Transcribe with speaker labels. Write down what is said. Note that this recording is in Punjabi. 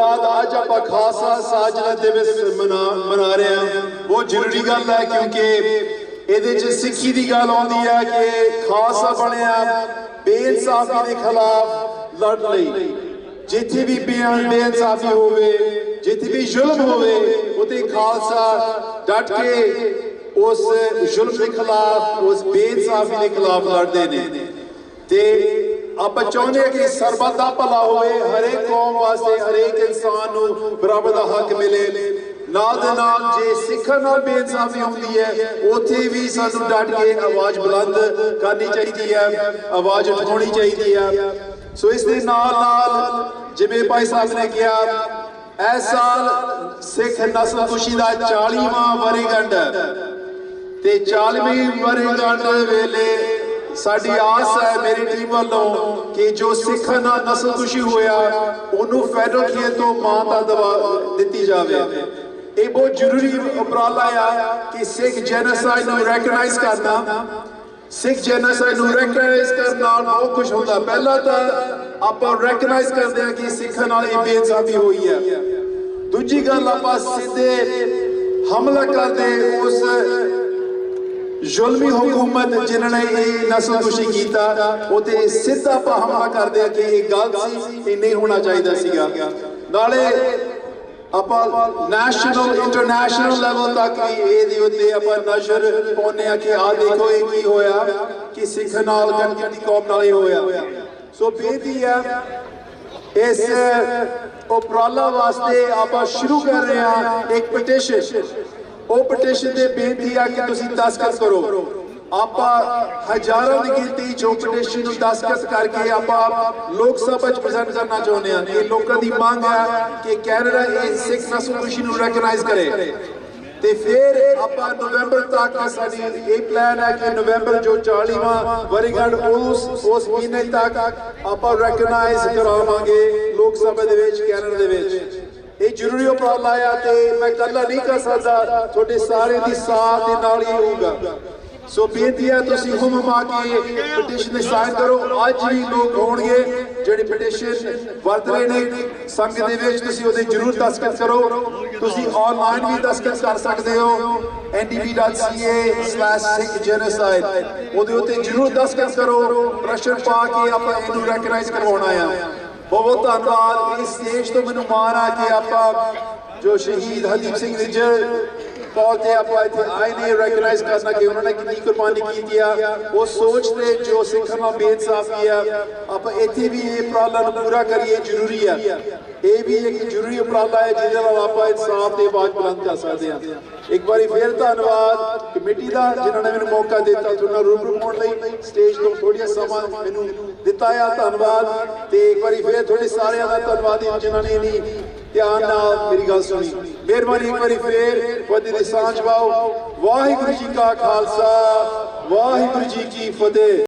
Speaker 1: ਬਾਅਦ ਅੱਜ ਆਪਾਂ ਖਾਸਾ ਸਾਜਨਾ ਦਿਵਸ ਮਨਾ ਰਹੇ ਹਾਂ। ਬਹੁਤ ਜ਼ਰੂਰੀ ਗੱਲ ਹੈ ਕਿਉਂਕਿ ਇਹਦੇ 'ਚ ਸਿੱਖੀ ਦੀ ਗੱਲ ਆਉਂਦੀ ਹੈ ਕਿ ਖਾਲਸਾ ਬਣਿਆ ਬੇਇਨਸਾਫੀ ਦੇ ਖਿਲਾਫ ਲੜ ਲਈ। ਜਿੱਥੇ ਵੀ ਬੇਇਨਸਾਫੀ ਹੋਵੇ, ਜਿੱਥੇ ਵੀ ਜ਼ੁਲਮ ਹੋਵੇ ਉਤੇ ਖਾਲਸਾ ਡਟ ਕੇ ਉਸ ਜ਼ੁਲਮ ਦੇ ਖਿਲਾਫ, ਉਸ ਬੇਇਨਸਾਫੀ ਦੇ ਖਿਲਾਫ ਲੜਦੇ ਨੇ। ਤੇ ਆਪਾਂ ਚਾਹੁੰਦੇ ਹਾਂ ਕਿ ਸਰਬੱਤ ਦਾ ਭਲਾ ਹੋਵੇ, ਹਰੇਕ ਕੌਮ ਵਾਸਤੇ, ਹਰੇਕ ਇਨਸਾਨ ਨੂੰ ਬਰਾਬਰ ਦਾ ਹੱਕ ਮਿਲੇ। ਨਾਲ ਦੇ ਨਾਲ ਜੇ ਸਿੱਖਾਂ ਨਾਲ ਬੇਇਨਸਾਫੀ ਹੁੰਦੀ ਹੈ, ਉੱਥੇ ਵੀ ਸਾਨੂੰ ਡਟ ਕੇ ਆਵਾਜ਼ ਬੁਲੰਦ ਕਰਨੀ ਚਾਹੀਦੀ ਹੈ, ਆਵਾਜ਼ ਉਠਾਉਣੀ ਚਾਹੀਦੀ ਹੈ। ਸੋ ਇਸ ਦੇ ਨਾਲ ਨਾਲ ਜਿਵੇਂ ਭਾਈ ਸਾਹਿਬ ਨੇ ਕਿਹਾ ਇਸ ਸਾਲ ਸਿੱਖ ਨਸਲ ਖੁਸ਼ੀ ਦਾ 40ਵਾਂ ਵਰ੍ਹੇਗੰਢ। ਹੈ ਤੇ 40ਵੀਂ ਵਰ੍ਹੇਗੰਢ ਵੇਲੇ ਸਾਡੀ ਆਸ ਹੈ ਮੇਰੀ ਟੀਮ ਵੱਲੋਂ ਕਿ ਜੋ ਸਿੱਖਾਂ ਨਾਲ ਨਸਲ ਖੁਸ਼ੀ ਹੋਇਆ ਉਹਨੂੰ ਫੈਡਰਲ ਖੇਤ ਤੋਂ ਮਾਨਤਾ ਦਵਾ ਦਿੱਤੀ ਜਾਵੇ। ਇਹ ਬਹੁਤ ਜ਼ਰੂਰੀ ਉਪਰਾਲਾ ਆ ਕਿ ਸਿੱਖ ਜੈਨੋਸਾਈਡ ਨੂੰ ਰੈਕਗਨਾਈਜ਼ ਕਰਨਾ ਸਿੱਖ ਜੈਨੋਸਾਈਡ ਨੂੰ ਰੈਕਗਨਾਈਜ਼ ਕਰਨ ਨਾਲ ਬਹੁਤ ਕੁਝ ਹੁੰਦਾ। ਪਹਿਲਾਂ ਤਾਂ ਆਪਾਂ ਰੈਕਗਨਾਈਜ਼ ਕਰਦੇ ਹਾਂ ਕਿ ਸਿੱਖਾਂ ਨਾਲ ਇਹ ਬੇਇਨਸਾਫੀ ਹੋਈ ਹੈ। ਦੂਜੀ ਗੱਲ ਆਪਾਂ ਸਿੱਧੇ ਹਮਲਾ ਕਰਦੇ ਉਸ ਜ਼ੁਲਮੀ ਹਕੂਮਤ ਜਿਨ੍ਹਾਂ ਨੇ ਇਹ ਨਸਲਕੁਸ਼ੀ ਕੀਤਾ, ਉਹਤੇ ਸਿੱਧਾ ਆਪਾਂ ਕਰਦੇ ਆ ਕਿ ਇਹ ਗਲਤ ਸੀ, ਇਹ ਨਹੀਂ ਹੋਣਾ ਚਾਹੀਦਾ ਸੀਗਾ। ਨਾਲੇ ਆਪਾਂ ਨੈਸ਼ਨਲ ਇੰਟਰਨੈਸ਼ਨਲ ਲੈਵਲ ਤੱਕ ਵੀ ਇਹਦੇ ਉੱਤੇ ਆਪਾਂ ਨਜ਼ਰ ਪਾਉਂਦੇ ਆ ਕਿ ਆਹ ਦੇਖੋ ਇਹ ਕੀ ਹੋਇਆ, ਕਿ ਸਿੱਖ ਨਾਲ ਗਣਗਿਣਤੀ ਕੌਮ ਨਾਲ ਇਹ ਹੋਇਆ। ਸੋ ਬੇਨਤੀ ਹੈ ਇਸ ਉਪਰਾਲਾ ਵਾਸਤੇ ਆਪਾਂ ਸ਼ੁਰੂ ਕਰ ਰਹੇ ਹਾਂ ਇੱਕ ਪਟੀਸ਼ਨ ਉਹ ਪਟੀਸ਼ਨ ਦੇ ਬੇਨਤੀ ਆ ਕਿ ਤੁਸੀਂ ਦਸਖਤ ਕਰੋ। ਆਪਾਂ ਹਜ਼ਾਰਾਂ ਦੀ ਗਿਣਤੀ ਜੋ ਪਟੀਸ਼ਨ ਨੂੰ ਦਸਖਤ ਕਰਕੇ ਆਪਾਂ ਲੋਕ ਸਭਾ ਚ ਪ੍ਰੈਜ਼ੈਂਟ ਕਰਨਾ ਚਾਹੁੰਦੇ ਹਾਂ। ਇਹ ਲੋਕਾਂ ਦੀ ਮੰਗ ਹੈ ਕਿ ਕੈਨੇਡਾ ਇਹ ਸਿੱਖ ਨਸਲ ਨੂੰ ਰੈਕਗਨਾਈਜ਼ ਕਰੇ। ਤੇ ਫਿਰ ਆਪਾਂ ਨਵੰਬਰ ਤੱਕ ਸਾਡੀ ਇਹ ਪਲਾਨ ਹੈ ਕਿ ਨਵੰਬਰ ਜੋ 40ਵਾਂ ਵਰ੍ਹੇਗੰਢ ਉਸ ਉਸ ਮਹੀਨੇ ਤੱਕ ਆਪਾਂ ਰੈਕਗਨਾਈਜ਼ ਕਰਾਵਾਂਗੇ ਲੋਕ ਸਭਾ ਦੇ ਵਿੱਚ, ਕੈਨੇਡਾ ਦੇ ਵਿੱਚ। ਇਹ ਜ਼ਰੂਰੀ ਉਪਰਾਲਾ ਆ ਤੇ ਮੈਂ ਇਕੱਲਾ ਨਹੀਂ ਕਰ ਸਕਦਾ, ਤੁਹਾਡੇ ਸਾਰਿਆਂ ਦੀ ਸਾਥ ਦੇ ਨਾਲ ਹੀ ਹੋਊਗਾ। ਸੋ ਬੇਨਤੀ ਹੈ, ਤੁਸੀਂ ਹੁਮ ਮਾ ਕੇ ਪਟੀਸ਼ਨ ਦੇ ਸਾਈਨ ਕਰੋ। ਅੱਜ ਵੀ ਲੋਕ ਹੋਣਗੇ, ਜਿਹੜੇ ਪਟੀਸ਼ਨ ਵਰਤ ਰਹੇ ਨੇ। ਸੰਘ ਦੇ ਵਿੱਚ ਤੁਸੀਂ ਉਹਦੇ ਜ਼ਰੂਰ ਦਸਤਖਤ ਕਰੋ। ਤੁਸੀਂ ਆਨਲਾਈਨ ਵੀ ਦਸਤਖਤ ਕਰ ਸਕਦੇ ਹੋ। Ndb.ca/sikhgenocide ਉਹਦੇ ਉੱਤੇ ਜ਼ਰੂਰ ਦਸਤਖਤ ਕਰੋ। ਪ੍ਰੈਸ਼ਰ ਪਾ ਕੇ ਆਪਾਂ ਇਹਨੂੰ ਰੈਕਗਨਾਈਜ਼ ਕਰਵਾਉਣਾ ਆ ਬਹੁਤ ਬਹੁਤ ਧੰਨਵਾਦ ਇਸ ਸਟੇਜ ਤੋਂ ਮੈਨੂੰ ਮਾਣ ਆ ਕਿ ਆਪਾਂ ਜੋ ਸ਼ਹੀਦ ਹਰਦੀਪ ਸਿੰਘ ਨਿੱਜਰ ਕਾਲ ਆਪਾਂ ਇੱਥੇ ਆਏ ਨੇ ਰੈਕਗਨਾਈਜ਼ ਕਰਨਾ ਕਿ ਉਹਨਾਂ ਨੇ ਕਿੰਨੀ ਕੁਰਬਾਨੀ ਕੀਤੀ ਆ। ਉਹ ਸੋਚ ਤੇ ਜੋ ਸਿੱਖਾਂ ਨਾਲ ਬੇਇਨਸਾਫੀ ਆ, ਆਪਾਂ ਇੱਥੇ ਵੀ ਇਹ ਉਪਰਾਲਾ ਨੂੰ ਪੂਰਾ ਕਰੀਏ ਜ਼ਰੂਰੀ ਆ। ਇਹ ਵੀ ਇੱਕ ਜ਼ਰੂਰੀ ਉਪਰਾਲਾ ਹੈ, ਜਿਹਦੇ ਨਾਲ ਆਪਾਂ ਇਨਸਾਫ ਦੀ ਆਵਾਜ਼ ਬੁਲੰਦ ਕਰ ਸਕਦੇ ਹਾਂ ਇੱਕ ਵਾਰੀ ਫੇਰ ਧੰਨਵਾਦ, ਕਮੇਟੀ ਦਾ, ਜਿਨ੍ਹਾਂ ਨੇ ਮੈਨੂੰ ਮੌਕਾ ਦਿੱਤਾ ਤੁਹਾਨੂੰ ਰੂਬਰੂ ਹੋਣ ਲਈ ਸਟੇਜ ਤੋਂ ਥੋੜ੍ਹਾ ਸਮਾਂ ਮੈਨੂੰ ਦਿੱਤਾ ਆ ਧੰਨਵਾਦ। ਤੇ ਇੱਕ ਵਾਰੀ ਫੇਰ ਤੁਹਾਡੇ ਸਾਰਿਆਂ ਦਾ ਧੰਨਵਾਦ, ਜਿਨ੍ਹਾਂ ਨੇ ਇਨੀ ਧਿਆਨ ਨਾਲ ਮੇਰੀ ਗੱਲ ਸੁਣੀ। ਮਿਹਰਬਾਨੀ ਇੱਕ ਵਾਰੀ ਫੇਰ ਫਤਿਹ ਦੀ ਸਾਂਝ ਪਾਓ। ਵਾਹਿਗੁਰੂ ਜੀ ਕਾ ਖਾਲਸਾ, ਵਾਹਿਗੁਰੂ ਜੀ ਕੀ ਫਤਿਹ।